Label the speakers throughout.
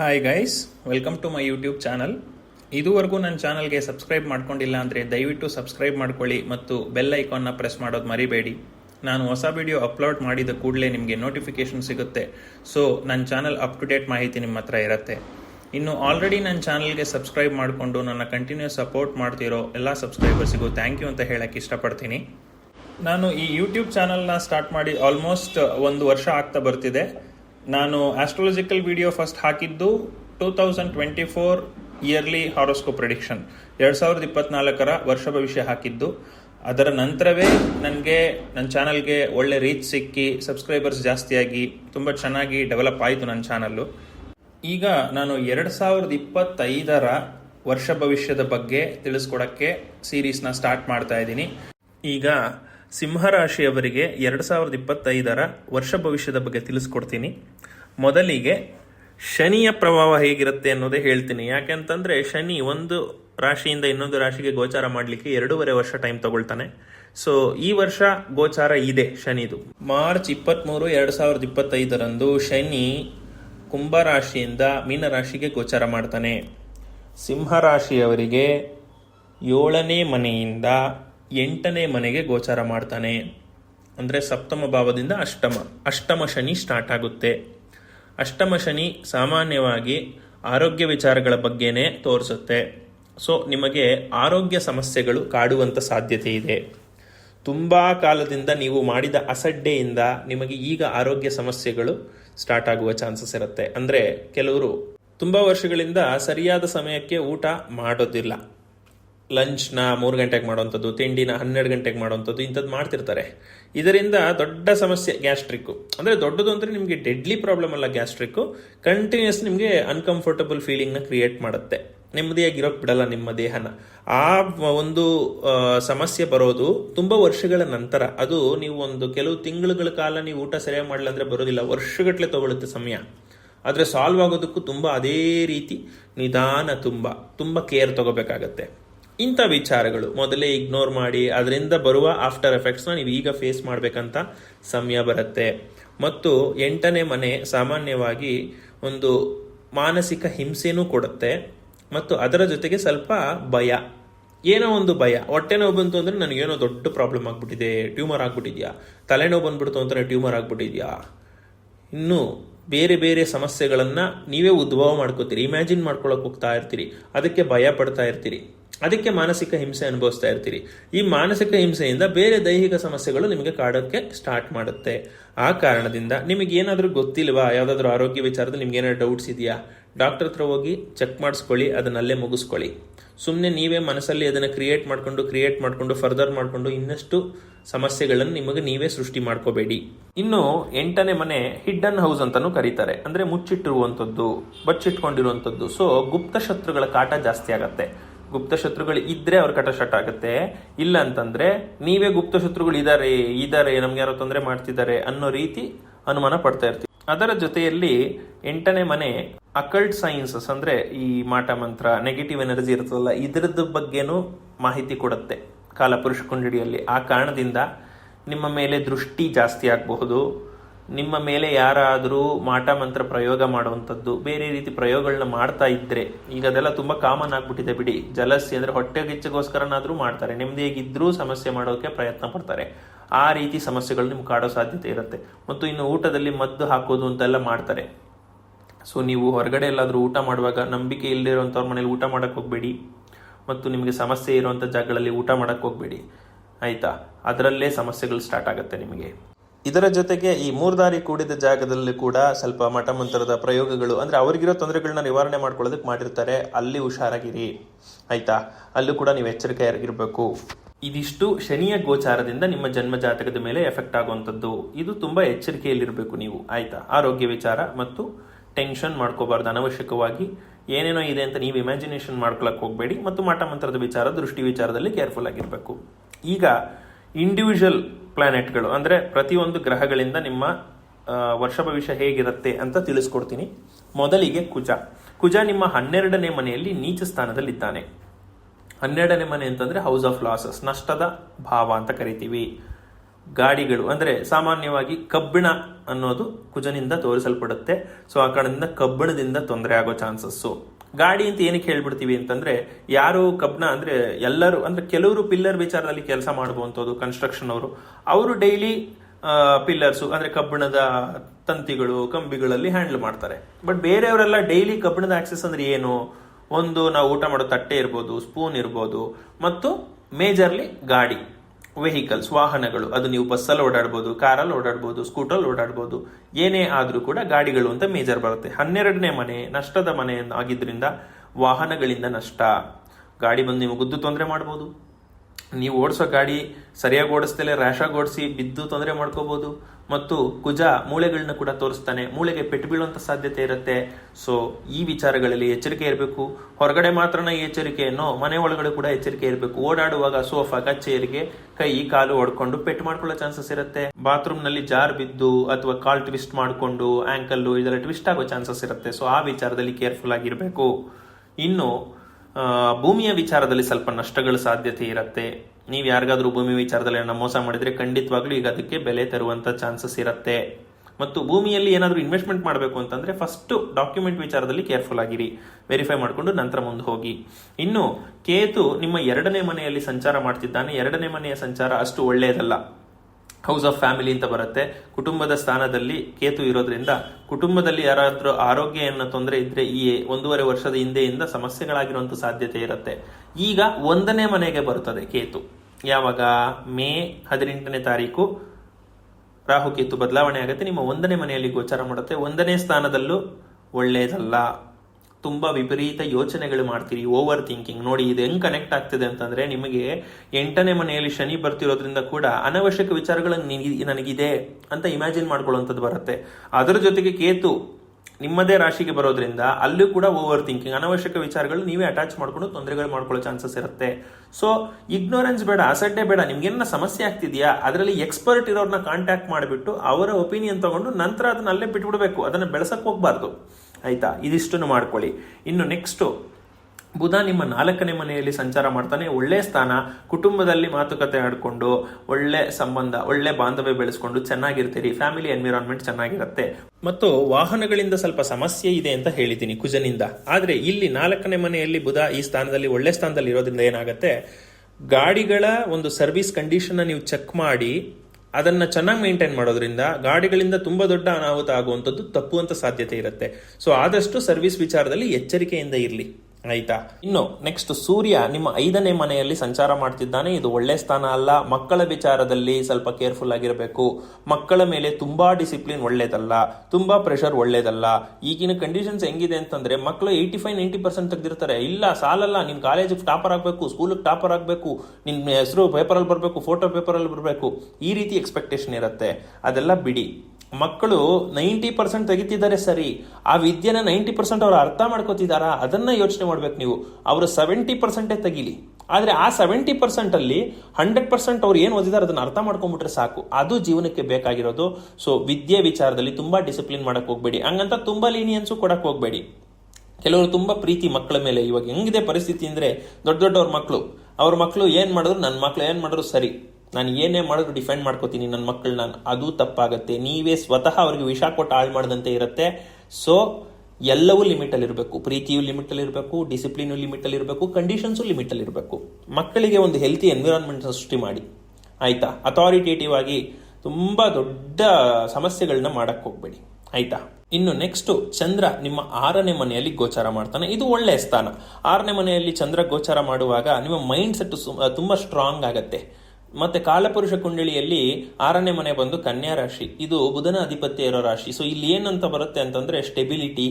Speaker 1: Hi guys welcome to my YouTube channel ಇದುವರೆಗೂ ನನ್ನ ಚಾನಲ್ಗೆ ಸಬ್ಸ್ಕ್ರೈಬ್ ಮಾಡ್ಕೊಂಡಿಲ್ಲ ಅಂದರೆ ದಯವಿಟ್ಟು ಸಬ್ಸ್ಕ್ರೈಬ್ ಮಾಡ್ಕೊಳ್ಳಿ ಮತ್ತು ಬೆಲ್ ಐಕಾನ್ನ ಪ್ರೆಸ್ ಮಾಡೋದು ಮರಿಬೇಡಿ. ನಾನು ಹೊಸ ವಿಡಿಯೋ ಅಪ್ಲೋಡ್ ಮಾಡಿದ ಕೂಡಲೇ ನಿಮಗೆ ನೋಟಿಫಿಕೇಶನ್ ಸಿಗುತ್ತೆ. ಸೊ ನನ್ನ ಚಾನಲ್ ಅಪ್ ಟು ಡೇಟ್ ಮಾಹಿತಿ ನಿಮ್ಮ ಹತ್ರ ಇರುತ್ತೆ. ಇನ್ನು ಆಲ್ರೆಡಿ ನನ್ನ ಚಾನಲ್ಗೆ ಸಬ್ಸ್ಕ್ರೈಬ್ ಮಾಡಿಕೊಂಡು ನನ್ನ ಕಂಟಿನ್ಯೂಸ್ ಸಪೋರ್ಟ್ ಮಾಡ್ತಿರೋ ಎಲ್ಲ ಸಬ್ಸ್ಕ್ರೈಬರ್ಸಿಗೂ ಥ್ಯಾಂಕ್ ಯು ಅಂತ ಹೇಳಕ್ಕೆ ಇಷ್ಟಪಡ್ತೀನಿ. ನಾನು ಈ ಯೂಟ್ಯೂಬ್ ಚಾನಲ್ನ ಸ್ಟಾರ್ಟ್ ಮಾಡಿ ಆಲ್ಮೋಸ್ಟ್ ಒಂದು ವರ್ಷ ಆಗ್ತಾ ಬರ್ತಿದೆ. ನಾನು ಆಸ್ಟ್ರಾಲಜಿಕಲ್ ವಿಡಿಯೋ ಫಸ್ಟ್ ಹಾಕಿದ್ದು two thousand twenty four yearly horoscope prediction ಎರಡು ಸಾವಿರದ ಇಪ್ಪತ್ನಾಲ್ಕರ ವರ್ಷ ಭವಿಷ್ಯ ಹಾಕಿದ್ದು. ಅದರ ನಂತರವೇ ನನಗೆ ನನ್ನ ಚಾನಲ್ಗೆ ಒಳ್ಳೆ ರೀಚ್ ಸಿಕ್ಕಿ ಸಬ್ಸ್ಕ್ರೈಬರ್ಸ್ ಜಾಸ್ತಿಯಾಗಿ, ತುಂಬ ಚೆನ್ನಾಗಿ ಡೆವಲಪ್ ಆಯಿತು ನನ್ನ ಚಾನಲ್ಲು ಈಗ ನಾನು ಎರಡು ಸಾವಿರದ ಇಪ್ಪತ್ತೈದರ ವರ್ಷ ಭವಿಷ್ಯದ ಬಗ್ಗೆ ತಿಳಿಸ್ಕೊಡಕ್ಕೆ ಸೀರೀಸ್ನ ಸ್ಟಾರ್ಟ್ ಮಾಡ್ತಾ ಇದ್ದೀನಿ. ಈಗ ಸಿಂಹರಾಶಿಯವರಿಗೆ ಎರಡು ಸಾವಿರದ ಇಪ್ಪತ್ತೈದರ ವರ್ಷ ಭವಿಷ್ಯದ ಬಗ್ಗೆ ತಿಳಿಸ್ಕೊಡ್ತೀನಿ. ಮೊದಲಿಗೆ ಶನಿಯ ಪ್ರಭಾವ ಹೇಗಿರುತ್ತೆ ಅನ್ನೋದೇ ಹೇಳ್ತೀನಿ. ಯಾಕೆಂತಂದ್ರೆ ಶನಿ ಒಂದು ರಾಶಿಯಿಂದ ಇನ್ನೊಂದು ರಾಶಿಗೆ ಗೋಚಾರ ಮಾಡಲಿಕ್ಕೆ ಎರಡೂವರೆ ವರ್ಷ ಟೈಮ್ ತಗೊಳ್ತಾನೆ. ಸೊ ಈ ವರ್ಷ ಗೋಚಾರ ಇದೆ ಶನಿದು. ಮಾರ್ಚ್ ಇಪ್ಪತ್ತ್ಮೂರು ಎರಡು ಸಾವಿರದ ಇಪ್ಪತ್ತೈದರಂದು ಶನಿ ಕುಂಭರಾಶಿಯಿಂದ ಮೀನರಾಶಿಗೆ ಗೋಚಾರ ಮಾಡ್ತಾನೆ. ಸಿಂಹರಾಶಿಯವರಿಗೆ ಏಳನೇ ಮನೆಯಿಂದ ಎಂಟನೇ ಮನೆಗೆ ಗೋಚಾರ ಮಾಡ್ತಾನೆ. ಅಂದರೆ ಸಪ್ತಮ ಭಾವದಿಂದ ಅಷ್ಟಮ. ಅಷ್ಟಮ ಶನಿ ಸ್ಟಾರ್ಟ್ ಆಗುತ್ತೆ. ಅಷ್ಟಮ ಶನಿ ಸಾಮಾನ್ಯವಾಗಿ ಆರೋಗ್ಯ ವಿಚಾರಗಳ ಬಗ್ಗೆನೇ ತೋರಿಸುತ್ತೆ. ಸೊ ನಿಮಗೆ ಆರೋಗ್ಯ ಸಮಸ್ಯೆಗಳು ಕಾಡುವಂಥ ಸಾಧ್ಯತೆ ಇದೆ. ತುಂಬ ಕಾಲದಿಂದ ನೀವು ಮಾಡಿದ ಅಸಡ್ಡೆಯಿಂದ ನಿಮಗೆ ಈಗ ಆರೋಗ್ಯ ಸಮಸ್ಯೆಗಳು ಸ್ಟಾರ್ಟ್ ಆಗುವ ಚಾನ್ಸಸ್ ಇರುತ್ತೆ. ಅಂದರೆ ಕೆಲವರು ತುಂಬ ವರ್ಷಗಳಿಂದ ಸರಿಯಾದ ಸಮಯಕ್ಕೆ ಊಟ ಮಾಡೋದಿಲ್ಲ. ಲಂಚ್ನ ಮೂರು ಗಂಟೆಗೆ ಮಾಡುವಂಥದ್ದು, ತಿಂಡಿನ ಹನ್ನೆರಡು ಗಂಟೆಗೆ ಮಾಡುವಂಥದ್ದು, ಇಂಥದ್ದು ಮಾಡ್ತಿರ್ತಾರೆ. ಇದರಿಂದ ದೊಡ್ಡ ಸಮಸ್ಯೆ ಗ್ಯಾಸ್ಟ್ರಿಕ್ಕು ಅಂದರೆ ದೊಡ್ಡದು ಅಂದರೆ ನಿಮಗೆ ಡೆಡ್ಲಿ ಪ್ರಾಬ್ಲಮ್ ಅಲ್ಲ ಗ್ಯಾಸ್ಟ್ರಿಕ್ಕು ಕಂಟಿನ್ಯೂಸ್ ನಿಮಗೆ ಅನ್ಕಂಫರ್ಟಬಲ್ ಫೀಲಿಂಗ್ನ ಕ್ರಿಯೇಟ್ ಮಾಡುತ್ತೆ. ನೆಮ್ಮದಿಯಾಗಿರೋಕೆ ಬಿಡಲ್ಲ ನಿಮ್ಮ ದೇಹನ. ಆ ಒಂದು ಸಮಸ್ಯೆ ಬರೋದು ತುಂಬ ವರ್ಷಗಳ ನಂತರ. ಅದು ನೀವು ಒಂದು ಕೆಲವು ತಿಂಗಳುಗಳ ಕಾಲ ನೀವು ಊಟ ಸರಿಯಾಗಿ ಮಾಡಲ್ಲ ಅಂದರೆ ಬರೋದಿಲ್ಲ. ವರ್ಷಗಟ್ಟಲೆ ತಗೊಳುತ್ತೆ ಸಮಯ. ಆದರೆ ಸಾಲ್ವ್ ಆಗೋದಕ್ಕೂ ತುಂಬ ಅದೇ ರೀತಿ. ನಿಧಾನ ತುಂಬ. ತುಂಬ ಕೇರ್ ತಗೋಬೇಕಾಗತ್ತೆ. ಇಂಥ ವಿಚಾರಗಳು ಮೊದಲೇ ಇಗ್ನೋರ್ ಮಾಡಿ, ಅದರಿಂದ ಬರುವ ಆಫ್ಟರ್ ಎಫೆಕ್ಟ್ಸ್ನ ನೀವು ಈಗ ಫೇಸ್ ಮಾಡಬೇಕಂತ ಸಮಯ ಬರುತ್ತೆ. ಮತ್ತು ಎಂಟನೇ ಮನೆ ಸಾಮಾನ್ಯವಾಗಿ ಒಂದು ಮಾನಸಿಕ ಹಿಂಸೆನೂ ಕೊಡುತ್ತೆ. ಮತ್ತು ಅದರ ಜೊತೆಗೆ ಸ್ವಲ್ಪ ಭಯ. ಏನೋ ಒಂದು ಭಯ. ಹೊಟ್ಟೆ ನೋವು ಬಂತು ಅಂದರೆ ನನಗೇನೋ ದೊಡ್ಡ ಪ್ರಾಬ್ಲಮ್ ಆಗ್ಬಿಟ್ಟಿದೆ. ಟ್ಯೂಮರ್ ಆಗ್ಬಿಟ್ಟಿದ್ಯಾ? ತಲೆನೋವು ಬಂದ್ಬಿಡ್ತು ಅಂದ್ರೆ ಟ್ಯೂಮರ್ ಆಗ್ಬಿಟ್ಟಿದ್ಯಾ? ಇನ್ನು ಬೇರೆ ಬೇರೆ ಸಮಸ್ಯೆಗಳನ್ನು ನೀವೇ ಉದ್ಭವ ಮಾಡ್ಕೋತೀರಿ. ಇಮ್ಯಾಜಿನ್ ಮಾಡ್ಕೊಳಕ್ ಹೋಗ್ತಾ ಇರ್ತೀರಿ. ಅದಕ್ಕೆ ಭಯ ಪಡ್ತಾ ಇರ್ತೀರಿ. ಅದಕ್ಕೆ ಮಾನಸಿಕ ಹಿಂಸೆ ಅನುಭವಿಸ್ತಾ ಇರ್ತೀರಿ. ಈ ಮಾನಸಿಕ ಹಿಂಸೆಯಿಂದ ಬೇರೆ ದೈಹಿಕ ಸಮಸ್ಯೆಗಳು ನಿಮಗೆ ಕಾಡೋಕ್ಕೆ ಸ್ಟಾರ್ಟ್ ಮಾಡುತ್ತೆ. ಆ ಕಾರಣದಿಂದ ನಿಮಗೆ ಏನಾದರೂ ಗೊತ್ತಿಲ್ವಾ? ಯಾವುದಾದ್ರೂ ಆರೋಗ್ಯ ವಿಚಾರದಲ್ಲಿ ನಿಮ್ಗೆ ಏನಾದ್ರು ಡೌಟ್ಸ್ ಇದೆಯಾ? ಡಾಕ್ಟರ್ ಹತ್ರ ಹೋಗಿ ಚೆಕ್ ಮಾಡಿಸ್ಕೊಳ್ಳಿ ಅದನ್ನಲ್ಲೇ ಮುಗಿಸ್ಕೊಳ್ಳಿ. ಸುಮ್ಮನೆ ನೀವೇ ಮನಸ್ಸಲ್ಲಿ ಅದನ್ನು ಕ್ರಿಯೇಟ್ ಮಾಡಿಕೊಂಡು ಕ್ರಿಯೇಟ್ ಮಾಡಿಕೊಂಡು ಫರ್ದರ್ ಮಾಡಿಕೊಂಡು ಇನ್ನಷ್ಟು ಸಮಸ್ಯೆಗಳನ್ನು ನಿಮಗೆ ನೀವೇ ಸೃಷ್ಟಿ ಮಾಡ್ಕೋಬೇಡಿ. ಇನ್ನು ಎಂಟನೇ ಮನೆ ಹಿಡ್ಡನ್ ಹೌಸ್ ಅಂತಲೂ ಕರೀತಾರೆ. ಅಂದ್ರೆ ಮುಚ್ಚಿಟ್ಟಿರುವಂಥದ್ದು, ಬಚ್ಚಿಟ್ಕೊಂಡಿರುವಂಥದ್ದು. ಸೊ ಗುಪ್ತ ಶತ್ರುಗಳ ಕಾಟ ಜಾಸ್ತಿ ಆಗತ್ತೆ. ಗುಪ್ತ ಶತ್ರುಗಳು ಇದ್ರೆ ಅವ್ರ ಕಟ ಶಟ್ ಆಗುತ್ತೆ. ಇಲ್ಲ ಅಂತಂದ್ರೆ ನೀವೇ ಗುಪ್ತ ಶತ್ರುಗಳು ಇದಾರೆ ಇದಾರೆ, ನಮ್ಗೆ ಯಾರೋ ತೊಂದರೆ ಮಾಡ್ತಿದ್ದಾರೆ ಅನ್ನೋ ರೀತಿ ಅನುಮಾನ ಪಡ್ತಾ ಇರ್ತೀವಿ. ಅದರ ಜೊತೆಯಲ್ಲಿ ಎಂಟನೇ ಮನೆ ಅಕಲ್ಟ್ ಸೈನ್ಸಸ್ ಅಂದ್ರೆ ಈ ಮಾಟ ಮಂತ್ರ ನೆಗೆಟಿವ್ ಎನರ್ಜಿ ಇರ್ತದಲ್ಲ ಇದರದ ಬಗ್ಗೆನೂ ಮಾಹಿತಿ ಕೊಡುತ್ತೆ. ಕಾಲಪುರುಷ ಕುಂಡಡಿಯಲ್ಲಿ ಆ ಕಾರಣದಿಂದ ನಿಮ್ಮ ಮೇಲೆ ದೃಷ್ಟಿ ಜಾಸ್ತಿ ಆಗಬಹುದು. ನಿಮ್ಮ ಮೇಲೆ ಯಾರಾದರೂ ಮಾಟ ಮಂತ್ರ ಪ್ರಯೋಗ ಮಾಡುವಂಥದ್ದು, ಬೇರೆ ರೀತಿ ಪ್ರಯೋಗಗಳನ್ನ ಮಾಡ್ತಾ ಇದ್ರೆ, ಈಗ ಅದೆಲ್ಲ ತುಂಬಾ ಕಾಮನ್ ಆಗ್ಬಿಟ್ಟಿದೆ ಬಿಡಿ. ಜಲಸಿ ಅಂದ್ರೆ ಹೊಟ್ಟೆಗಿಚ್ಚಗೋಸ್ಕರನಾದ್ರೂ ಮಾಡ್ತಾರೆ. ನೆಮ್ಮದಿಯಾಗಿದ್ದರೂ ಸಮಸ್ಯೆ ಮಾಡೋಕೆ ಪ್ರಯತ್ನ ಪಡ್ತಾರೆ. ಆ ರೀತಿ ಸಮಸ್ಯೆಗಳು ನಿಮ್ಗೆ ಕಾಡೋ ಸಾಧ್ಯತೆ ಇರುತ್ತೆ. ಮತ್ತು ಇನ್ನು ಊಟದಲ್ಲಿ ಮದ್ದು ಹಾಕೋದು ಅಂತೆಲ್ಲ ಮಾಡ್ತಾರೆ. ಸೊ, ನೀವು ಹೊರಗಡೆ ಎಲ್ಲಾದರೂ ಊಟ ಮಾಡುವಾಗ ನಂಬಿಕೆ ಇಲ್ಲದಿರುವಂಥವ್ರ ಮನೇಲಿ ಊಟ ಮಾಡೋಕೆ ಹೋಗಬೇಡಿ. ಮತ್ತು ನಿಮಗೆ ಸಮಸ್ಯೆ ಇರುವಂಥ ಜಾಗಗಳಲ್ಲಿ ಊಟ ಮಾಡೋಕ್ಕೆ ಹೋಗಬೇಡಿ. ಆಯಿತಾ? ಅದರಲ್ಲೇ ಸಮಸ್ಯೆಗಳು ಸ್ಟಾರ್ಟ್ ಆಗುತ್ತೆ ನಿಮಗೆ. ಇದರ ಜೊತೆಗೆ ಈ ಮೂರ್ದಾರಿ ಕೂಡಿದ ಜಾಗದಲ್ಲಿ ಕೂಡ ಸ್ವಲ್ಪ ಮಠಮಂತ್ರದ ಪ್ರಯೋಗಗಳು, ಅಂದ್ರೆ ಅವರಿಗಿರೋ ತೊಂದರೆಗಳನ್ನ ನಿವಾರಣೆ ಮಾಡ್ಕೊಳ್ಳೋದಕ್ಕೆ ಮಾಡಿರ್ತಾರೆ. ಅಲ್ಲಿ ಹುಷಾರಾಗಿರಿ. ಆಯ್ತಾ? ಅಲ್ಲೂ ಕೂಡ ನೀವು ಎಚ್ಚರಿಕೆಯಾಗಿರ್ಬೇಕು. ಇದಿಷ್ಟು ಶನಿಯ ಗೋಚಾರದಿಂದ ನಿಮ್ಮ ಜನ್ಮ ಜಾತಕದ ಮೇಲೆ ಎಫೆಕ್ಟ್ ಆಗುವಂಥದ್ದು. ಇದು ತುಂಬಾ ಎಚ್ಚರಿಕೆಯಲ್ಲಿರಬೇಕು ನೀವು. ಆಯ್ತಾ? ಆರೋಗ್ಯ ವಿಚಾರ ಮತ್ತು ಟೆನ್ಷನ್ ಮಾಡ್ಕೋಬಾರ್ದು ಅನವಶ್ಯಕವಾಗಿ. ಏನೇನೋ ಇದೆ ಅಂತ ನೀವು ಇಮ್ಯಾಜಿನೇಷನ್ ಮಾಡ್ಕೊಳಕ್ ಹೋಗಬೇಡಿ. ಮತ್ತು ಮಠ ಮಂತ್ರದ ವಿಚಾರ, ದೃಷ್ಟಿ ವಿಚಾರದಲ್ಲಿ ಕೇರ್ಫುಲ್ ಆಗಿರಬೇಕು. ಈಗ ಇಂಡಿವಿಜುವಲ್ ಪ್ಲಾನೆಟ್ಗಳು ಅಂದರೆ ಪ್ರತಿಯೊಂದು ಗ್ರಹಗಳಿಂದ ನಿಮ್ಮ ವರ್ಷ ಭವಿಷ್ಯ ಹೇಗಿರುತ್ತೆ ಅಂತ ತಿಳಿಸ್ಕೊಡ್ತೀನಿ. ಮೊದಲಿಗೆ ಕುಜ. ಕುಜ ನಿಮ್ಮ ಹನ್ನೆರಡನೇ ಮನೆಯಲ್ಲಿ ನೀಚ ಸ್ಥಾನದಲ್ಲಿದ್ದಾನೆ. ಹನ್ನೆರಡನೇ ಮನೆ ಅಂತಂದ್ರೆ ಹೌಸ್ ಆಫ್ ಲಾಸಸ್ ನಷ್ಟದ ಭಾವ ಅಂತ ಕರಿತೀವಿ. ಗಾಡಿಗಳು, ಅಂದ್ರೆ ಸಾಮಾನ್ಯವಾಗಿ ಕಬ್ಬಿಣ ಅನ್ನೋದು ಕುಜನಿಂದ ತೋರಿಸಲ್ಪಡುತ್ತೆ. ಸೊ ಆ ಕಾರಣದಿಂದ ಕಬ್ಬಿಣದಿಂದ ತೊಂದರೆ ಆಗೋ ಚಾನ್ಸಸ್ಸು ಗಾಡಿ ಅಂತ ಏನಕ್ಕೆ ಹೇಳ್ಬಿಡ್ತೀವಿ ಅಂತಂದ್ರೆ, ಯಾರು ಕಬ್ಬಿಣ ಅಂದ್ರೆ ಎಲ್ಲರೂ, ಅಂದ್ರೆ ಕೆಲವರು ಪಿಲ್ಲರ್ ವಿಚಾರದಲ್ಲಿ ಕೆಲಸ ಮಾಡುವಂಥದ್ದು ಕನ್ಸ್ಟ್ರಕ್ಷನ್ ಅವರು. ಅವರು ಡೈಲಿ ಪಿಲ್ಲರ್ಸು ಅಂದ್ರೆ ಕಬ್ಬಿಣದ ತಂತಿಗಳು, ಕಂಬಿಗಳಲ್ಲಿ ಹ್ಯಾಂಡಲ್ ಮಾಡ್ತಾರೆ. ಬಟ್ ಬೇರೆಯವರೆಲ್ಲ ಡೈಲಿ ಕಬ್ಬಿಣದ ಆಕ್ಸೆಸ್ ಅಂದ್ರೆ ಏನು? ಒಂದು ನಾವು ಊಟ ಮಾಡೋ ತಟ್ಟೆ ಇರ್ಬೋದು ಸ್ಪೂನ್ ಇರ್ಬೋದು, ಮತ್ತು ಮೇಜರ್ಲಿ ಗಾಡಿ. ವೆಹಿಕಲ್ಸ್ ವಾಹನಗಳು, ಅದು ನೀವು ಬಸ್ಸಲ್ಲಿ ಓಡಾಡ್ಬೋದು ಕಾರಲ್ಲಿ ಓಡಾಡ್ಬೋದು ಸ್ಕೂಟರ್ ಓಡಾಡ್ಬೋದು, ಏನೇ ಆದರೂ ಕೂಡ ಗಾಡಿಗಳು ಅಂತ ಮೇಜರ್ ಬರುತ್ತೆ. ಹನ್ನೆರಡನೇ ಮನೆ, ನಷ್ಟದ ಮನೆ ಆಗಿದ್ರಿಂದ ವಾಹನಗಳಿಂದ ನಷ್ಟ. ಗಾಡಿ ಬಂದು ನಿಮಗೆ ಗುದ್ದು ತೊಂದರೆ ಮಾಡ್ಬೋದು. ನೀವು ಓಡಿಸೋ ಗಾಡಿ ಸರಿಯಾಗಿ ಓಡಿಸ್ದಲೇ ರ್ಯಾಶಾಗಿ ಓಡಿಸಿ ಬಿದ್ದು ತೊಂದರೆ ಮಾಡ್ಕೋಬಹುದು ಮತ್ತು ಕುಜ ಮೂಳೆಗಳನ್ನ ಕೂಡ ತೋರಿಸ್ತಾನೆ. ಮೂಳೆಗೆ ಪೆಟ್ಟು ಬೀಳುವಂತ ಸಾಧ್ಯತೆ ಇರುತ್ತೆ. ಸೊ ಈ ವಿಚಾರಗಳಲ್ಲಿ ಎಚ್ಚರಿಕೆ ಇರಬೇಕು. ಹೊರಗಡೆ ಮಾತ್ರನ ಎಚ್ಚರಿಕೆಯನ್ನು ಮನೆ ಒಳಗಡೆ ಕೂಡ ಎಚ್ಚರಿಕೆ ಇರಬೇಕು. ಓಡಾಡುವಾಗ ಸೋಫಾ, ಕಚೇರಿಗೆ ಕೈ, ಕಾಲು ಹೊಡ್ಕೊಂಡು ಪೆಟ್ಟು ಮಾಡ್ಕೊಳ್ಳೋ ಚಾನ್ಸಸ್ ಇರುತ್ತೆ. ಬಾತ್ರೂಮ್ನಲ್ಲಿ ಜಾರ್ ಬಿದ್ದು ಅಥವಾ ಕಾಲ್ ಟ್ವಿಸ್ಟ್ ಮಾಡಿಕೊಂಡು ಆ್ಯಂಕಲ್ಲು ಇದೆಲ್ಲ ಟ್ವಿಸ್ಟ್ ಆಗೋ ಚಾನ್ಸಸ್ ಇರುತ್ತೆ. ಸೊ ಆ ವಿಚಾರದಲ್ಲಿ ಕೇರ್ಫುಲ್ ಆಗಿರಬೇಕು. ಇನ್ನು ಭೂಮಿಯ ವಿಚಾರದಲ್ಲಿ ಸ್ವಲ್ಪ ನಷ್ಟಗಳ ಸಾಧ್ಯತೆ ಇರುತ್ತೆ. ನೀವು ಯಾರಿಗಾದ್ರೂ ಭೂಮಿ ವಿಚಾರದಲ್ಲಿ ಏನೋ ಮೋಸ ಮಾಡಿದ್ರೆ ಖಂಡಿತವಾಗ್ಲೂ ಈಗ ಅದಕ್ಕೆ ಬೆಲೆ ತರುವಂತ ಚಾನ್ಸಸ್ ಇರುತ್ತೆ. ಮತ್ತು ಭೂಮಿಯಲ್ಲಿ ಏನಾದರೂ ಇನ್ವೆಸ್ಟ್ಮೆಂಟ್ ಮಾಡಬೇಕು ಅಂತಂದ್ರೆ ಫಸ್ಟ್ ಡಾಕ್ಯುಮೆಂಟ್ ವಿಚಾರದಲ್ಲಿ ಕೇರ್ಫುಲ್ ಆಗಿರಿ. ವೆರಿಫೈ ಮಾಡಿಕೊಂಡು ನಂತರ ಮುಂದೆ ಹೋಗಿ. ಇನ್ನು ಕೇತು ನಿಮ್ಮ ಎರಡನೇ ಮನೆಯಲ್ಲಿ ಸಂಚಾರ ಮಾಡ್ತಿದ್ದಾನೆ. ಎರಡನೇ ಮನೆಯ ಸಂಚಾರ ಅಷ್ಟು ಒಳ್ಳೆಯದಲ್ಲ. ಹೌಸ್ ಆಫ್ ಫ್ಯಾಮಿಲಿ ಅಂತ ಬರುತ್ತೆ. ಕುಟುಂಬದ ಸ್ಥಾನದಲ್ಲಿ ಕೇತು ಇರೋದ್ರಿಂದ ಕುಟುಂಬದಲ್ಲಿ ಯಾರಾದರೂ ಆರೋಗ್ಯ ಏನ ತೊಂದರೆ ಇದ್ರೆ ಈ ಒಂದೂವರೆ ವರ್ಷದ ಹಿಂದೆಯಿಂದ ಸಮಸ್ಯೆಗಳಾಗಿರುವಂತ ಸಾಧ್ಯತೆ ಇರುತ್ತೆ. ಈಗ ಒಂದನೇ ಮನೆಗೆ ಬರುತ್ತದೆ ಕೇತು. ಯಾವಾಗ? ಮೇ ಹದಿನೆಂಟನೇ ತಾರೀಕು. ರಾಹುಕೇತು ಬದಲಾವಣೆ ಆಗುತ್ತೆ. ನಿಮ್ಮ ಒಂದನೇ ಮನೆಯಲ್ಲಿ ಗೋಚಾರ ಮಾಡುತ್ತೆ. ಒಂದನೇ ಸ್ಥಾನದಲ್ಲೂ ಒಳ್ಳೆಯದಲ್ಲ ತುಂಬಾ ವಿಪರೀತ ಯೋಚನೆಗಳು ಮಾಡ್ತೀರಿ ಓವರ್ ಥಿಂಕಿಂಗ್ ನೋಡಿ, ಇದು ಹೆಂಗ್ ಕನೆಕ್ಟ್ ಆಗ್ತಿದೆ ಅಂತಂದ್ರೆ ನಿಮಗೆ ಎಂಟನೇ ಮನೆಯಲ್ಲಿ ಶನಿ ಬರ್ತಿರೋದ್ರಿಂದ ಕೂಡ ಅನವಶ್ಯಕ ವಿಚಾರಗಳನ್ನು ನಿನಗೆ- ನನಗಿದೆ ಅಂತ ಇಮ್ಯಾಜಿನ್ ಮಾಡ್ಕೊಳ್ಳುವಂಥದ್ದು ಬರುತ್ತೆ. ಅದರ ಜೊತೆಗೆ ಕೇತು ನಿಮ್ಮದೇ ರಾಶಿಗೆ ಬರೋದ್ರಿಂದ ಅಲ್ಲೂ ಕೂಡ ಓವರ್ ಥಿಂಕಿಂಗ್ ಅನವಶ್ಯಕ ವಿಚಾರಗಳು ನೀವೇ ಅಟ್ಯಾಚ್ ಮಾಡ್ಕೊಂಡು ತೊಂದರೆಗಳು ಮಾಡ್ಕೊಳ್ಳೋ ಚಾನ್ಸಸ್ ಇರುತ್ತೆ. ಸೊ ಇಗ್ನೋರೆನ್ಸ್ ಬೇಡ, ಅಸಡ್ಡೆ ಬೇಡ ನಿಮ್ಗೇನ ಸಮಸ್ಯೆ ಆಗ್ತಿದೆಯಾ? ಅದರಲ್ಲಿ ಎಕ್ಸ್ಪರ್ಟ್ ಇರೋರ್ನ ಕಾಂಟ್ಯಾಕ್ಟ್ ಮಾಡಿಬಿಟ್ಟು ಅವರ ಒಪಿನಿಯನ್ ತಗೊಂಡು ನಂತರ ಅದನ್ನ ಅಲ್ಲೇ ಬಿಟ್ಬಿಡ್ಬೇಕು, ಅದನ್ನ ಬೆಳೆಸಕ್ ಹೋಗ್ಬಾರ್ದು. ಆಯ್ತಾ? ಇದಿಷ್ಟನ್ನು ಮಾಡ್ಕೊಳ್ಳಿ. ಇನ್ನು ನೆಕ್ಸ್ಟು ಬುಧ ನಿಮ್ಮ ನಾಲ್ಕನೇ ಮನೆಯಲ್ಲಿ ಸಂಚಾರ ಮಾಡ್ತಾನೆ. ಒಳ್ಳೆ ಸ್ಥಾನ, ಕುಟುಂಬದಲ್ಲಿ ಮಾತುಕತೆ ಆಡಿಕೊಂಡು, ಒಳ್ಳೆ ಸಂಬಂಧ, ಒಳ್ಳೆ ಬಾಂಧವ್ಯ ಬೆಳೆಸ್ಕೊಂಡು ಚೆನ್ನಾಗಿರ್ತೀರಿ. ಫ್ಯಾಮಿಲಿ ಎನ್ವಿರಾನ್ಮೆಂಟ್ ಚೆನ್ನಾಗಿರುತ್ತೆ. ಮತ್ತು ವಾಹನಗಳಿಂದ ಸ್ವಲ್ಪ ಸಮಸ್ಯೆ ಇದೆ ಅಂತ ಹೇಳಿದ್ದೀನಿ ಕುಜನಿಂದ. ಆದರೆ ಇಲ್ಲಿ ನಾಲ್ಕನೇ ಮನೆಯಲ್ಲಿ ಬುಧ ಈ ಸ್ಥಾನದಲ್ಲಿ, ಒಳ್ಳೆ ಸ್ಥಾನದಲ್ಲಿ ಇರೋದ್ರಿಂದ ಏನಾಗುತ್ತೆ? ಗಾಡಿಗಳ ಒಂದು ಸರ್ವಿಸ್ ಕಂಡೀಷನ್ ನೀವು ಚೆಕ್ ಮಾಡಿ ಅದನ್ನ ಚೆನ್ನಾಗಿ ಮೇಂಟೈನ್ ಮಾಡೋದ್ರಿಂದ ಗಾಡಿಗಳಿಂದ ತುಂಬಾ ದೊಡ್ಡ ಅನಾಹುತ ಆಗುವಂಥದ್ದು ತಪ್ಪುವಂಥ ಸಾಧ್ಯತೆ ಇರುತ್ತೆ. ಸೊ ಆದಷ್ಟು ಸರ್ವಿಸ್ ವಿಚಾರದಲ್ಲಿ ಎಚ್ಚರಿಕೆಯಿಂದ ಇರಲಿ. ಆಯ್ತಾ ಇನ್ನು ನೆಕ್ಸ್ಟ್ ಸೂರ್ಯ ನಿಮ್ಮ ಐದನೇ ಮನೆಯಲ್ಲಿ ಸಂಚಾರ ಮಾಡ್ತಿದ್ದಾನೆ. ಇದು ಒಳ್ಳೆ ಸ್ಥಾನ ಅಲ್ಲ. ಮಕ್ಕಳ ವಿಚಾರದಲ್ಲಿ ಸ್ವಲ್ಪ ಕೇರ್ಫುಲ್ ಆಗಿರಬೇಕು. ಮಕ್ಕಳ ಮೇಲೆ ತುಂಬಾ ಡಿಸಿಪ್ಲಿನ್ ಒಳ್ಳೇದಲ್ಲ. ತುಂಬಾ ಪ್ರೆಷರ್ ಒಳ್ಳೇದಲ್ಲ. ಈಗಿನ ಕಂಡೀಷನ್ಸ್ ಹೆಂಗಿದೆ ಅಂತಂದ್ರೆ ಮಕ್ಕಳು ಏಯ್ಟಿ ಫೈವ್ ನೈಂಟಿ ಪರ್ಸೆಂಟ್ ತೆಗೆದಿರ್ತಾರೆ. ಇಲ್ಲ, ಸಾಲಲ್ಲ. ನಿನ್ ಕಾಲೇಜಿಗೆ ಟಾಪರ್ ಆಗಬೇಕು ಸ್ಕೂಲಿಗೆ ಟಾಪರ್ ಆಗಬೇಕು ನಿನ್ನ ಹೆಸರು ಪೇಪರಲ್ಲಿ ಬರಬೇಕು ಫೋಟೋ ಪೇಪರಲ್ಲಿ ಬರಬೇಕು. ಈ ರೀತಿ ಎಕ್ಸ್ಪೆಕ್ಟೇಷನ್ ಇರುತ್ತೆ. ಅದೆಲ್ಲ ಬಿಡಿ. ಮಕ್ಕಳು ನೈಂಟಿ ಪರ್ಸೆಂಟ್ ತೆಗಿತಿದ್ದಾರೆ ಸರಿ, ಆ ವಿದ್ಯೆನ ನೈಂಟಿ ಪರ್ಸೆಂಟ್ ಅವರು ಅರ್ಥ ಮಾಡ್ಕೋತಿದ್ದಾರಾ? ಅದನ್ನ ಯೋಚನೆ ಮಾಡ್ಬೇಕು ನೀವು. ಅವರು ಸೆವೆಂಟಿ ಪರ್ಸೆಂಟೇ ತೆಗಿಲಿ. ಆದ್ರೆ ಆ ಸೆವೆಂಟಿ ಪರ್ಸೆಂಟ್ ಅಲ್ಲಿ ಹಂಡ್ರೆಡ್ ಪರ್ಸೆಂಟ್ ಅವ್ರು ಏನು ಓದಿದ್ದಾರೆ ಅದನ್ನ ಅರ್ಥ ಮಾಡ್ಕೊಂಡ್ಬಿಟ್ರೆ ಸಾಕು. ಅದು ಜೀವನಕ್ಕೆ ಬೇಕಾಗಿರೋದು. ಸೊ ವಿದ್ಯೆ ವಿಚಾರದಲ್ಲಿ ತುಂಬಾ ಡಿಸಿಪ್ಲಿನ್ ಮಾಡಕ್ ಹೋಗ್ಬೇಡಿ. ಹಂಗಂತ ತುಂಬಾ ಲೀನಿಯನ್ಸು ಕೊಡಕ್ ಹೋಗ್ಬೇಡಿ. ಕೆಲವರು ತುಂಬಾ ಪ್ರೀತಿ ಮಕ್ಕಳ ಮೇಲೆ ಇವಾಗ ಹೆಂಗಿದೆ ಪರಿಸ್ಥಿತಿ ಅಂದ್ರೆ ದೊಡ್ಡ ದೊಡ್ಡವ್ರ ಮಕ್ಕಳು ಅವ್ರ ಮಕ್ಕಳು ಏನು ಮಾಡಿದ್ರು ನನ್ನ ಮಕ್ಕಳು ಏನು ಮಾಡಿದ್ರು ಸರಿ. ನಾನು ಏನೇ ಮಾಡಿದ್ರು ಡಿಫೆಂಡ್ ಮಾಡ್ಕೋತೀನಿ ನನ್ನ ಮಕ್ಕಳು ನಾನು ಅದು ತಪ್ಪಾಗತ್ತೆ, ನೀವೇ ಸ್ವತಃ ಅವ್ರಿಗೆ ವಿಷ ಕೊಟ್ಟು ಹಾಳು ಮಾಡದಂತೆ ಇರುತ್ತೆ. ಸೊ ಎಲ್ಲವೂ ಲಿಮಿಟ್ ಅಲ್ಲಿ ಇರಬೇಕು. ಪ್ರೀತಿಯು ಇರಬೇಕು ಕಂಡೀಷನ್ಸು ಲಿಮಿಟ್ ಅಲ್ಲಿ ಇರಬೇಕು ಮಕ್ಕಳಿಗೆ ಒಂದು ಹೆಲ್ತಿ ಎನ್ವಿರಾನ್ಮೆಂಟ್ ಸೃಷ್ಟಿ ಮಾಡಿ. ಆಯ್ತಾ? ಅಥಾರಿಟೇಟಿವ್ ಆಗಿ ತುಂಬಾ ದೊಡ್ಡ ಸಮಸ್ಯೆಗಳನ್ನ ಮಾಡಕ್ ಹೋಗ್ಬೇಡಿ. ಆಯ್ತಾ? ಇನ್ನು ನೆಕ್ಸ್ಟ್ ಚಂದ್ರ ನಿಮ್ಮ ಆರನೇ ಮನೆಯಲ್ಲಿ ಗೋಚಾರ ಮಾಡ್ತಾನೆ. ಇದು ಒಳ್ಳೆಯ ಸ್ಥಾನ. ಆರನೇ ಮನೆಯಲ್ಲಿ ಚಂದ್ರ ಗೋಚಾರ ಮಾಡುವಾಗ ನಿಮ್ಮ ಮೈಂಡ್ ಸೆಟ್ ತುಂಬಾ ಸ್ಟ್ರಾಂಗ್ ಆಗತ್ತೆ. ಮತ್ತೆ ಕಾಲಪುರುಷ ಕುಂಡಳಿಯಲ್ಲಿ ಆರನೇ ಮನೆ ಬಂದು ಕನ್ಯಾ ರಾಶಿ. ಇದು ಬುಧನ ಅಧಿಪತ್ಯ ಇರೋ ರಾಶಿ. ಸೊ ಇಲ್ಲಿ ಏನಂತ ಬರುತ್ತೆ ಅಂತಂದ್ರೆ ಸ್ಟೆಬಿಲಿಟಿ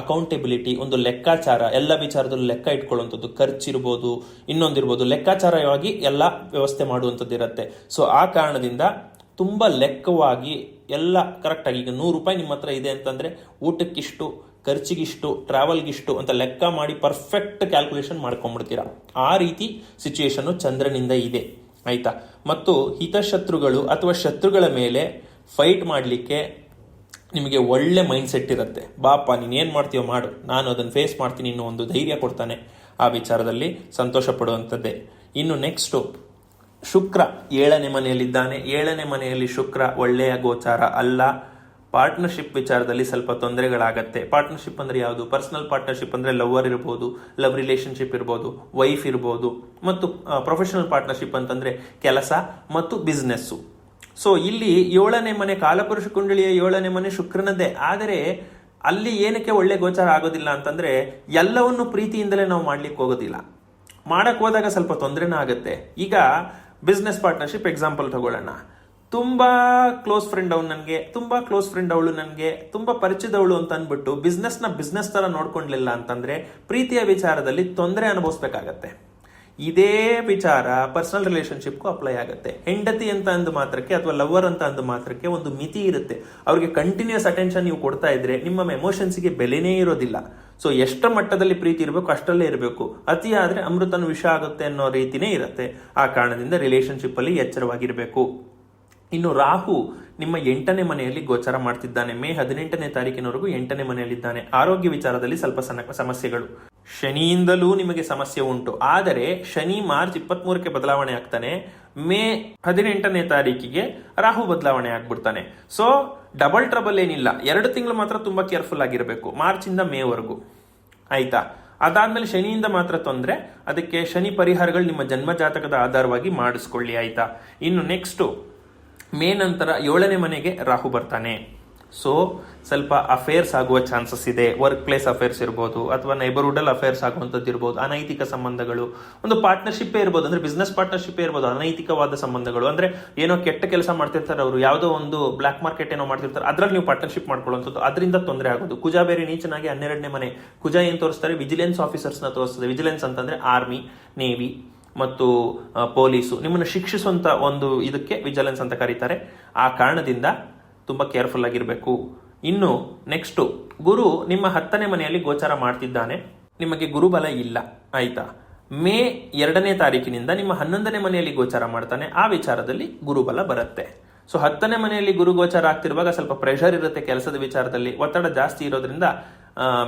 Speaker 1: ಅಕೌಂಟೆಬಿಲಿಟಿ ಒಂದು ಲೆಕ್ಕಾಚಾರ. ಎಲ್ಲ ವಿಚಾರದಲ್ಲೂ ಲೆಕ್ಕ ಇಟ್ಕೊಳ್ಳುವಂಥದ್ದು. ಖರ್ಚಿರ್ಬೋದು ಇನ್ನೊಂದಿರ್ಬೋದು ಲೆಕ್ಕಾಚಾರವಾಗಿ ಎಲ್ಲ ವ್ಯವಸ್ಥೆ ಮಾಡುವಂಥದ್ದು ಇರುತ್ತೆ. ಸೊ ಆ ಕಾರಣದಿಂದ ತುಂಬಾ ಲೆಕ್ಕವಾಗಿ ಎಲ್ಲ ಕರೆಕ್ಟ್ ಆಗಿ ಈಗ ನೂರು ರೂಪಾಯಿ ನಿಮ್ಮ ಹತ್ರ ಇದೆ ಅಂತಂದ್ರೆ ಊಟಕ್ಕಿಷ್ಟು, ಖರ್ಚಿಗಿಷ್ಟು ಟ್ರಾವೆಲ್ಗಿಷ್ಟು ಅಂತ ಲೆಕ್ಕ ಮಾಡಿ ಪರ್ಫೆಕ್ಟ್ ಕ್ಯಾಲ್ಕುಲೇಷನ್ ಮಾಡ್ಕೊಂಡ್ಬಿಡ್ತೀರಾ. ಆ ರೀತಿ ಸಿಚುಯೇಷನ್ ಚಂದ್ರನಿಂದ ಇದೆ. ಆಯ್ತಾ? ಮತ್ತು ಹಿತಶತ್ರುಗಳು ಅಥವಾ ಶತ್ರುಗಳ ಮೇಲೆ ಫೈಟ್ ಮಾಡಲಿಕ್ಕೆ ನಿಮಗೆ ಒಳ್ಳೆ ಮೈಂಡ್ ಸೆಟ್ ಇರುತ್ತೆ. ಬಾಪ ನೀನು ಏನು ಮಾಡ್ತೀಯೋ ಮಾಡು. ನಾನು ಅದನ್ನು ಫೇಸ್ ಮಾಡ್ತೀನಿ ಅನ್ನೋ ಒಂದು ಧೈರ್ಯ ಕೊಡ್ತಾನೆ. ಆ ವಿಚಾರದಲ್ಲಿ ಸಂತೋಷ ಪಡುವಂಥದ್ದೇ. ಇನ್ನು ನೆಕ್ಸ್ಟು ಶುಕ್ರ ಏಳನೇ ಮನೆಯಲ್ಲಿದ್ದಾನೆ. ಏಳನೇ ಮನೆಯಲ್ಲಿ ಶುಕ್ರ ಒಳ್ಳೆಯ ಗೋಚಾರ ಅಲ್ಲ. ಪಾರ್ಟ್ನರ್ಶಿಪ್ ವಿಚಾರದಲ್ಲಿ ಸ್ವಲ್ಪ ತೊಂದರೆಗಳಾಗತ್ತೆ. ಪಾರ್ಟ್ನರ್ಶಿಪ್ ಅಂದ್ರೆ ಯಾವುದು? ಪರ್ಸನಲ್ ಪಾರ್ಟ್ನರ್ಶಿಪ್ ಅಂದ್ರೆ ಲವರ್ ಇರ್ಬೋದು, ಲವ್ ರಿಲೇಷನ್ಶಿಪ್ ಇರ್ಬೋದು, ವೈಫ್ ಇರ್ಬೋದು, ಮತ್ತು ಪ್ರೊಫೆಷನಲ್ ಪಾರ್ಟ್ನರ್ಶಿಪ್ ಅಂತಂದ್ರೆ ಕೆಲಸ ಮತ್ತು ಬಿಸ್ನೆಸ್ಸು ಸೊ, ಇಲ್ಲಿ ಏಳನೇ ಮನೆ ಕಾಲಪುರುಷ ಕುಂಡಳಿಯ ಏಳನೇ ಮನೆ ಶುಕ್ರನದ್ದೇ. ಆದರೆ, ಅಲ್ಲಿ ಏನಕ್ಕೆ ಒಳ್ಳೆ ಗೋಚಾರ ಆಗೋದಿಲ್ಲ ಅಂತಂದ್ರೆ, ಎಲ್ಲವನ್ನು ಪ್ರೀತಿಯಿಂದಲೇ ನಾವು ಮಾಡ್ಲಿಕ್ಕೆ ಹೋಗೋದಿಲ್ಲ. ಮಾಡಕ್ ಹೋದಾಗ ಸ್ವಲ್ಪ ತೊಂದರೆನೂ ಆಗುತ್ತೆ. ಈಗ, ಬಿಸ್ನೆಸ್ ಪಾರ್ಟ್ನರ್ಶಿಪ್ ಎಕ್ಸಾಂಪಲ್ ತಗೊಳ್ಳೋಣ. ತುಂಬಾ ಕ್ಲೋಸ್ ಫ್ರೆಂಡ್ ಅವಳು ನನಗೆ, ತುಂಬಾ ಕ್ಲೋಸ್ ಫ್ರೆಂಡ್ ಅವಳು ನನಗೆ, ತುಂಬಾ ಪರಿಚಯದವಳು ಅಂತ ಅಂದ್ಬಿಟ್ಟು ನ ಬಿಸ್ನೆಸ್ ತರ ನೋಡ್ಕೊಂಡ್ಲಿಲ್ಲ ಅಂತಂದ್ರೆ ಪ್ರೀತಿಯ ವಿಚಾರದಲ್ಲಿ ತೊಂದರೆ ಅನುಭವಿಸ್ಬೇಕಾಗತ್ತೆ. ಇದೇ ವಿಚಾರ ಪರ್ಸನಲ್ ರಿಲೇಶನ್ಶಿಪ್ಗೂ ಅಪ್ಲೈ ಆಗುತ್ತೆ. ಹೆಂಡತಿ ಅಂತ ಅಂದ ಮಾತ್ರಕ್ಕೆ ಅಥವಾ ಲವರ್ ಅಂತ ಅಂದ ಮಾತ್ರಕ್ಕೆ ಒಂದು ಮಿತಿ ಇರುತ್ತೆ. ಅವ್ರಿಗೆ ಕಂಟಿನ್ಯೂಸ್ ಅಟೆನ್ಷನ್ ನೀವು ಕೊಡ್ತಾ ಇದ್ರೆ ನಿಮ್ಮ ಎಮೋಷನ್ಸ್ಗೆ ಬೆಲೆನೇ ಇರೋದಿಲ್ಲ. ಸೊ ಎಷ್ಟು ಮಟ್ಟದಲ್ಲಿ ಪ್ರೀತಿ ಇರಬೇಕು ಅಷ್ಟಲ್ಲೇ ಇರಬೇಕು. ಅತಿ ಆದರೆ ಅಮೃತನ ವಿಷ ಆಗುತ್ತೆ ಅನ್ನೋ ರೀತಿನೇ ಇರುತ್ತೆ. ಆ ಕಾರಣದಿಂದ ರಿಲೇಶನ್ಶಿಪ್ ಅಲ್ಲಿ ಎಚ್ಚರವಾಗಿರಬೇಕು. ಇನ್ನು ರಾಹು ನಿಮ್ಮ ಎಂಟನೇ ಮನೆಯಲ್ಲಿ ಗೋಚರ ಮಾಡ್ತಿದ್ದಾನೆ. ಮೇ ಹದಿನೆಂಟನೇ ತಾರೀಕಿನವರೆಗೂ ಎಂಟನೇ ಮನೆಯಲ್ಲಿದ್ದಾನೆ. ಆರೋಗ್ಯ ವಿಚಾರದಲ್ಲಿ ಸ್ವಲ್ಪ ಸಮಸ್ಯೆಗಳು. ಶನಿಯಿಂದಲೂ ನಿಮಗೆ ಸಮಸ್ಯೆ ಉಂಟು. ಆದರೆ ಶನಿ ಮಾರ್ಚ್ ಇಪ್ಪತ್ಮೂರಕ್ಕೆ ಬದಲಾವಣೆ ಆಗ್ತಾನೆ. ಮೇ ಹದಿನೆಂಟನೇ ತಾರೀಕಿಗೆ ರಾಹು ಬದಲಾವಣೆ ಆಗ್ಬಿಡ್ತಾನೆ. ಸೊ ಡಬಲ್ ಟ್ರಬಲ್ ಏನಿಲ್ಲ. ಎರಡು ತಿಂಗಳು ಮಾತ್ರ ತುಂಬಾ ಕೇರ್ಫುಲ್ ಆಗಿರಬೇಕು. ಮಾರ್ಚ್ ಇಂದ ಮೇವರೆಗೂ. ಆಯ್ತಾ? ಅದಾದ್ಮೇಲೆ ಶನಿಯಿಂದ ಮಾತ್ರ ತೊಂದರೆ. ಅದಕ್ಕೆ ಶನಿ ಪರಿಹಾರಗಳು ನಿಮ್ಮ ಜನ್ಮ ಜಾತಕದ ಆಧಾರವಾಗಿ ಮಾಡಿಸ್ಕೊಳ್ಳಿ. ಆಯ್ತಾ? ಇನ್ನು ನೆಕ್ಸ್ಟು ಮೇ ನಂತರ ಏಳನೇ ಮನೆಗೆ ರಾಹು ಬರ್ತಾನೆ. ಸೊ ಸ್ವಲ್ಪ ಅಫೇರ್ಸ್ ಆಗುವ ಚಾನ್ಸಸ್ ಇದೆ. ವರ್ಕ್ ಪ್ಲೇಸ್ ಅಫೇರ್ಸ್ ಇರ್ಬೋದು, ಅಥವಾ ನೈಬರ್ಹುಡಲ್ ಅಫೇರ್ಸ್ ಆಗುವಂಥದ್ದು ಇರ್ಬೋದು, ಅನೈತಿಕ ಸಂಬಂಧಗಳು, ಒಂದು ಪಾರ್ಟ್ನರ್ಶಿಪ್ ಇರ್ಬೋದು, ಅಂದ್ರೆ ಬಿಸ್ನೆಸ್ ಪಾರ್ಟ್ನರ್ಶಿಪ್ ಇರ್ಬೋದು, ಅನೈತಿಕವಾದ ಸಂಬಂಧಗಳು. ಅಂದ್ರೆ ಏನೋ ಕೆಟ್ಟ ಕೆಲಸ ಮಾಡ್ತಿರ್ತಾರೆ ಅವರು, ಯಾವುದೋ ಒಂದು ಬ್ಲಾಕ್ ಮಾರ್ಕೆಟ್ ಏನೋ ಮಾಡ್ತಿರ್ತಾರೆ, ಅದ್ರಲ್ಲಿ ನೀವು ಪಾರ್ಟ್ನರ್ಶಿಪ್ ಮಾಡ್ಕೊಳ್ಳುವಂಥದ್ದು. ಅದರಿಂದ ತೊಂದರೆ ಆಗೋದು. ಕುಜಾ ಬೇರೆ ನೀಚನಾಗಿ ಹನ್ನೆರಡನೇ ಮನೆ. ಕುಜಾ ಏನು ತೋರಿಸ್ತಾರೆ? ವಿಜಿಲೆನ್ಸ್ ಆಫೀಸರ್ಸ್ನ ತೋರಿಸ್ತದೆ ವಿಜಿಲೆನ್ಸ್ ಅಂತಂದ್ರೆ ಆರ್ಮಿ ನೇವಿ ಮತ್ತು ಪೊಲೀಸು ನಿಮ್ಮನ್ನು ಶಿಕ್ಷಿಸುವಂತ ಒಂದು ಇದಕ್ಕೆ ವಿಜಿಲೆನ್ಸ್ ಅಂತ ಕರೀತಾರೆ. ಆ ಕಾರಣದಿಂದ ತುಂಬಾ ಕೇರ್ಫುಲ್ ಆಗಿರಬೇಕು. ಇನ್ನು ನೆಕ್ಸ್ಟ್, ಗುರು ನಿಮ್ಮ ಹತ್ತನೇ ಮನೆಯಲ್ಲಿ ಗೋಚಾರ ಮಾಡ್ತಿದ್ದಾನೆ. ನಿಮಗೆ ಗುರುಬಲ ಇಲ್ಲ. ಆಯ್ತಾ? ಮೇ ಎರಡನೇ ತಾರೀಕಿನಿಂದ ನಿಮ್ಮ ಹನ್ನೊಂದನೇ ಮನೆಯಲ್ಲಿ ಗೋಚಾರ ಮಾಡ್ತಾನೆ. ಆ ವಿಚಾರದಲ್ಲಿ ಗುರುಬಲ ಬರುತ್ತೆ. ಸೊ, ಹತ್ತನೇ ಮನೆಯಲ್ಲಿ ಗುರು ಗೋಚಾರ ಆಗ್ತಿರುವಾಗ ಸ್ವಲ್ಪ ಪ್ರೆಷರ್ ಇರುತ್ತೆ ಕೆಲಸದ ವಿಚಾರದಲ್ಲಿ. ಒತ್ತಡ ಜಾಸ್ತಿ ಇರೋದ್ರಿಂದ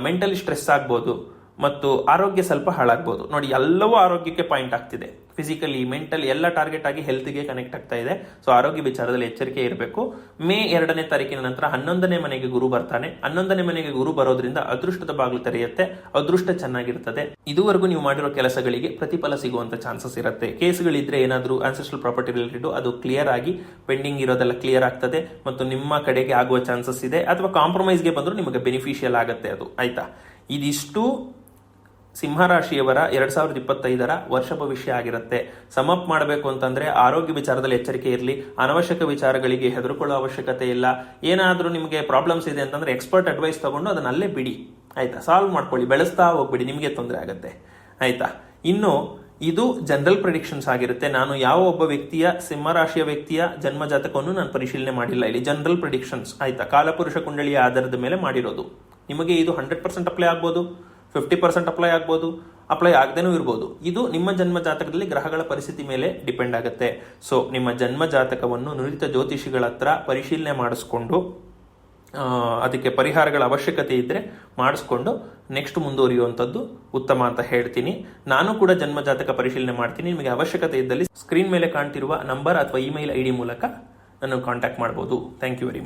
Speaker 1: ಮೆಂಟಲಿ ಸ್ಟ್ರೆಸ್ ಆಗ್ಬೋದು. ಮತ್ತು ಆರೋಗ್ಯ ಸ್ವಲ್ಪ ಹಾಳಾಗ್ಬೋದು. ನೋಡಿ, ಎಲ್ಲವೂ ಆರೋಗ್ಯಕ್ಕೆ ಪಾಯಿಂಟ್ ಆಗ್ತಿದೆ. ಫಿಸಿಕಲಿ ಮೆಂಟಲಿ ಎಲ್ಲ ಟಾರ್ಗೆಟ್ ಆಗಿ ಹೆಲ್ತ್ಗೆ ಕನೆಕ್ಟ್ ಆಗ್ತಾ ಇದೆ. ಸೊ ಆರೋಗ್ಯ ವಿಚಾರದಲ್ಲಿ ಎಚ್ಚರಿಕೆ ಇರಬೇಕು. ಮೇ ಎರಡನೇ ತಾರೀಕಿನ ನಂತರ ಹನ್ನೊಂದನೇ ಮನೆಗೆ ಗುರು ಬರ್ತಾನೆ. ಹನ್ನೊಂದನೇ ಮನೆಗೆ ಗುರು ಬರೋದ್ರಿಂದ ಅದೃಷ್ಟದ ಬಾಗಿಲು ತೆರೆಯುತ್ತೆ. ಅದೃಷ್ಟ ಚೆನ್ನಾಗಿರ್ತದೆ. ಇದುವರೆಗೂ ನೀವು ಮಾಡಿರೋ ಕೆಲಸಗಳಿಗೆ ಪ್ರತಿಫಲ ಸಿಗುವಂತ ಚಾನ್ಸಸ್ ಇರುತ್ತೆ. ಕೇಸ್ಗಳಿದ್ರೆ ಏನಾದರೂ ಆನ್ಸೆಸ್ಟ್ರಲ್ ಪ್ರಾಪರ್ಟಿ ರಿಲೇಟೆಡ್ ಅದು ಕ್ಲಿಯರ್ ಆಗಿ ಪೆಂಡಿಂಗ್ ಇರೋದೆಲ್ಲ ಕ್ಲಿಯರ್ ಆಗ್ತದೆ. ಮತ್ತು ನಿಮ್ಮ ಕಡೆಗೆ ಆಗುವ ಚಾನ್ಸಸ್ ಇದೆ. ಅಥವಾ ಕಾಂಪ್ರಮೈಸ್ಗೆ ಬಂದರೂ ನಿಮಗೆ ಬೆನಿಫಿಷಿಯಲ್ ಆಗುತ್ತೆ ಅದು. ಆಯ್ತಾ? ಇದಿಷ್ಟು ಸಿಂಹರಾಶಿಯವರ ಎರಡ್ ಸಾವಿರದ ಇಪ್ಪತ್ತೈದರ ವರ್ಷ ಭವಿಷ್ಯ ಆಗಿರುತ್ತೆ. ಸಮಪ್ ಮಾಡಬೇಕು ಅಂತಂದ್ರೆ ಆರೋಗ್ಯ ವಿಚಾರದಲ್ಲಿ ಎಚ್ಚರಿಕೆ ಇರಲಿ, ಅನವಶ್ಯಕ ವಿಚಾರಗಳಿಗೆ ಹೆದರ್ಕೊಳ್ಳೋ ಅವಶ್ಯಕತೆ ಇಲ್ಲ. ಏನಾದರೂ ನಿಮಗೆ ಪ್ರಾಬ್ಲಮ್ಸ್ ಇದೆ ಅಂತಂದ್ರೆ ಎಕ್ಸ್ಪರ್ಟ್ ಅಡ್ವೈಸ್ ತಗೊಂಡು ಅದನ್ನ ಅಲ್ಲೇ ಬಿಡಿ. ಆಯ್ತಾ? ಸಾಲ್ವ್ ಮಾಡ್ಕೊಳ್ಳಿ, ಬೆಳೆಸ್ತಾ ಹೋಗ್ಬಿಡಿ, ನಿಮಗೆ ತೊಂದರೆ ಆಗುತ್ತೆ. ಆಯ್ತಾ? ಇನ್ನು ಇದು ಜನರಲ್ ಪ್ರಿಡಿಕ್ಷನ್ಸ್ ಆಗಿರುತ್ತೆ. ನಾನು ಯಾವ ಒಬ್ಬ ವ್ಯಕ್ತಿಯ, ಸಿಂಹರಾಶಿಯ ವ್ಯಕ್ತಿಯ ಜನ್ಮ ಜಾತಕವನ್ನು ನಾನು ಪರಿಶೀಲನೆ ಮಾಡಿಲ್ಲ. ಇಲ್ಲಿ ಜನರಲ್ ಪ್ರಿಡಿಕ್ಷನ್ಸ್ ಆಯ್ತಾ? ಕಾಲಪುರುಷ ಕುಂಡಳಿಯ ಆಧಾರದ ಮೇಲೆ ಮಾಡಿರೋದು. ನಿಮಗೆ ಇದು ಹಂಡ್ರೆಡ್ ಪರ್ಸೆಂಟ್ ಅಪ್ಲೈ ಆಗ್ಬೋದು. ಫಿಫ್ಟಿ ಪರ್ಸೆಂಟ್ ಅಪ್ಲೈ ಆಗ್ಬೋದು ಅಪ್ಲೈ ಆಗದೇನೂ ಇರ್ಬೋದು. ಇದು ನಿಮ್ಮ ಜನ್ಮ ಜಾತಕದಲ್ಲಿ ಗ್ರಹಗಳ ಪರಿಸ್ಥಿತಿ ಮೇಲೆ ಡಿಪೆಂಡ್ ಆಗುತ್ತೆ. ಸೊ ನಿಮ್ಮ ಜನ್ಮ ಜಾತಕವನ್ನು ನುರಿತ ಜ್ಯೋತಿಷಿಗಳ ಹತ್ರ ಪರಿಶೀಲನೆ ಮಾಡಿಸ್ಕೊಂಡು ಅದಕ್ಕೆ ಪರಿಹಾರಗಳ ಅವಶ್ಯಕತೆ ಇದ್ದರೆ ಮಾಡಿಸ್ಕೊಂಡು ನೆಕ್ಸ್ಟ್ ಮುಂದುವರಿಯುವಂಥದ್ದು ಉತ್ತಮ ಅಂತ ಹೇಳ್ತೀನಿ. ನಾನು ಕೂಡ ಜನ್ಮ ಜಾತಕ ಪರಿಶೀಲನೆ ಮಾಡ್ತೀನಿ. ನಿಮಗೆ ಅವಶ್ಯಕತೆ ಇದ್ದಲ್ಲಿ ಸ್ಕ್ರೀನ್ ಮೇಲೆ ಕಾಣ್ತಿರುವ ನಂಬರ್ ಅಥವಾ ಇಮೇಲ್ ಐ ಡಿ ಮೂಲಕ ನನ್ನ ಕಾಂಟ್ಯಾಕ್ಟ್ ಮಾಡ್ಬೋದು. Thank you very much